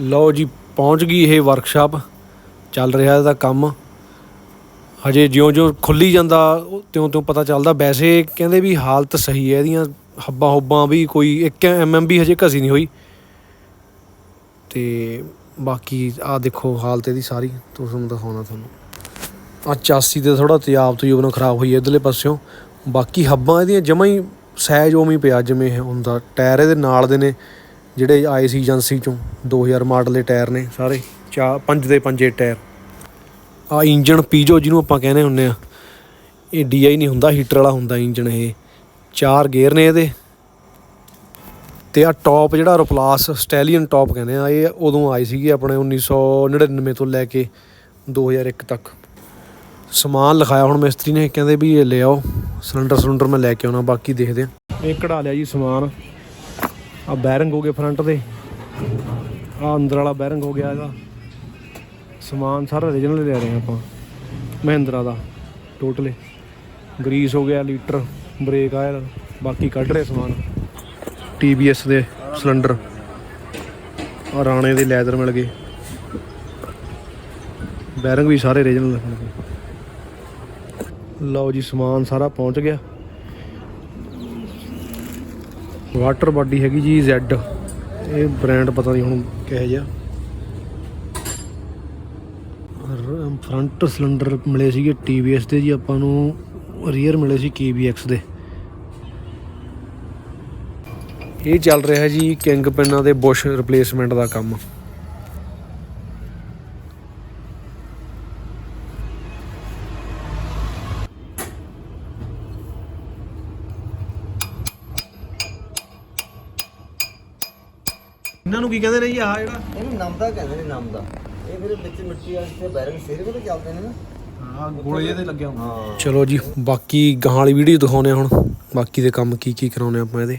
ਲਓ ਜੀ, ਪਹੁੰਚ ਗਈ ਇਹ ਵਰਕਸ਼ਾਪ ਚੱਲ ਰਿਹਾ ਇਹਦਾ ਕੰਮ। ਹਜੇ ਜਿਉਂ-ਜਿਉਂ ਖੁੱਲੀ ਜਾਂਦਾ ਤਿਉਂ-ਤਿਉਂ ਪਤਾ ਚੱਲਦਾ। ਵੈਸੇ ਕਹਿੰਦੇ ਵੀ ਹਾਲਤ ਸਹੀ ਹੈ, ਇਹਦੀਆਂ ਹੱਬਾਂ ਹੁੱਬਾਂ ਵੀ ਕੋਈ 1 ਐਮਐਮ ਵੀ ਹਜੇ ਘਸੀ ਨਹੀਂ ਹੋਈ। ਤੇ ਬਾਕੀ ਆ ਦੇਖੋ ਹਾਲਤ ਇਹਦੀ ਸਾਰੀ ਤੁਹਾਨੂੰ ਦਿਖਾਉਣਾ ਤੁਹਾਨੂੰ। ਆ ਚਾਸੀ ਤੇ ਥੋੜਾ ਤਿਆਬ ਤੋਂ ਨਾਲ ਖਰਾਬ ਹੋਈ ਹੈ ਇਧਰਲੇ ਪਾਸਿਓਂ। ਬਾਕੀ ਹੱਬਾਂ ਇਹਦੀਆਂ ਜਮਾਂ ਹੀ ਸਹਿਜ ਉਵੇਂ ਹੀ ਪਿਆ, ਜਿਵੇਂ ਹੁੰਦਾ। ਟਾਇਰ ਇਹਦੇ ਨਾਲ ਦੇ ਨੇ। ਜਿਹੜੇ ਆਏ ਸੀ ਏਜੰਸੀ ਚੋਂ 2000 ਮਾਡਲ ਦੇ ਟਾਇਰ ਨੇ ਸਾਰੇ ਚਾ ਪੰਜ ਦੇ ਪੰਜੇ ਟਾਇਰ। ਆ ਇੰਜਨ ਪੀਜੋ ਜਿਹਨੂੰ ਆਪਾਂ ਕਹਿੰਦੇ ਹੁੰਨੇ ਆ, ਇਹ ਡੀਆਈ ਨਹੀਂ ਹੁੰਦਾ, ਹੀਟਰ ਵਾਲਾ ਹੁੰਦਾ ਇੰਜਨ ਇਹ। ਚਾਰ ਗੇਅਰ ਨੇ ਇਹਦੇ। ਤੇ ਆ ਟੌਪ ਜਿਹੜਾ ਰੋਪਲਾਸ ਸਟੈਲੀਅਨ ਟੌਪ ਕਹਿੰਦੇ ਆ, ਇਹ ਉਦੋਂ ਆਈ ਸੀਗੀ ਆਪਣੇ 1999 ਤੋਂ ਲੈ ਕੇ 2001 ਤੱਕ। ਸਮਾਨ ਲਿਖਾਇਆ ਹੁਣ ਮਿਸਤਰੀ ਨੇ, ਕਹਿੰਦੇ ਵੀ ਇਹ ਲੈ ਆਓ ਸਿਲੰਡਰ ਸਿਲੰਡਰ ਮੈਂ ਲੈ ਕੇ ਆਉਣਾ, ਬਾਕੀ ਦੇਖਦੇ ਆ। ਇਹ ਕਢਾ ਲਿਆ ਜੀ ਸਮਾਨ। ਆ ਬੈਰਿੰਗ ਹੋ ਗਏ ਫਰੰਟ ਦੇ ਆ ਅੰਦਰ ਵਾਲਾ ਬੈਰਿੰਗ ਹੋ ਗਿਆ ਇਹਦਾ। ਸਮਾਨ ਸਾਰਾ origignal ਲੈ ਰਹੇ ਹਾਂ ਆਪਾਂ। ਮਹਿੰਦਰਾ ਦਾ ਟੋਟਲੇ ਗਰੀਸ ਹੋ ਗਿਆ, ਲੀਟਰ ਬ੍ਰੇਕ ਆਇਲ ਬਾਕੀ ਕੱਢ ਰਹੇ ਸਮਾਨ। TBS ਦੇ ਸਿਲੰਡਰ ਆ ਰਾਣੇ ਦੇ ਲੈਦਰ ਮਿਲ ਗਏ। ਬੈਰਿੰਗ ਵੀ ਸਾਰੇ origignal ਲੱਗਣਗੇ ਲਓ ਜੀ, ਸਮਾਨ ਸਾਰਾ ਪਹੁੰਚ ਗਿਆ। ਵਾਟਰ ਬਾਡੀ ਹੈਗੀ ਜੀ Z ਇਹ ਬ੍ਰਾਂਡ ਪਤਾ ਨਹੀਂ ਹੁਣ ਕਿਹੋ ਜਿਹਾ। ਫਰੰਟ ਸਿਲੰਡਰ ਮਿਲੇ ਸੀਗੇ TVS ਦੇ ਜੀ, ਆਪਾਂ ਨੂੰ ਰੀਅਰ ਮਿਲੇ ਸੀ KBX ਦੇ। ਇਹ ਚੱਲ ਰਿਹਾ ਜੀ ਕਿੰਗ ਪਿੰਨਾਂ ਦੇ ਬੁਸ਼ ਰਿਪਲੇਸਮੈਂਟ ਦਾ ਕੰਮ। ਇਹਨਾਂ ਨੂੰ ਕੀ ਕਹਿੰਦੇ ਨੇ ਜੀ ਆਹ ਜਿਹੜਾ? ਇਹਨੂੰ ਨਮਦਾ ਕਹਿੰਦੇ ਨੇ ਨਮਦਾ ਇਹ ਫਿਰ ਵਿੱਚ ਮਿੱਟੀ ਵਾਲੇ ਤੇ ਬੈਰਿੰਗ ਸਿਰ ਕੋਲ ਚੱਲਦੇ ਨੇ ਨਾ। ਹਾਂ ਗੋਲੇ ਜਿਹੇ ਤੇ ਲੱਗਿਆ ਹਾਂ। ਚਲੋ ਜੀ ਬਾਕੀ ਗਾਂ ਵਾਲੀ ਵੀਡੀਓ ਦਿਖਾਉਨੇ ਆ ਹੁਣ। ਬਾਕੀ ਦੇ ਕੰਮ ਕੀ ਕੀ ਕਰਾਉਨੇ ਆਪਾਂ ਇਹਦੇ।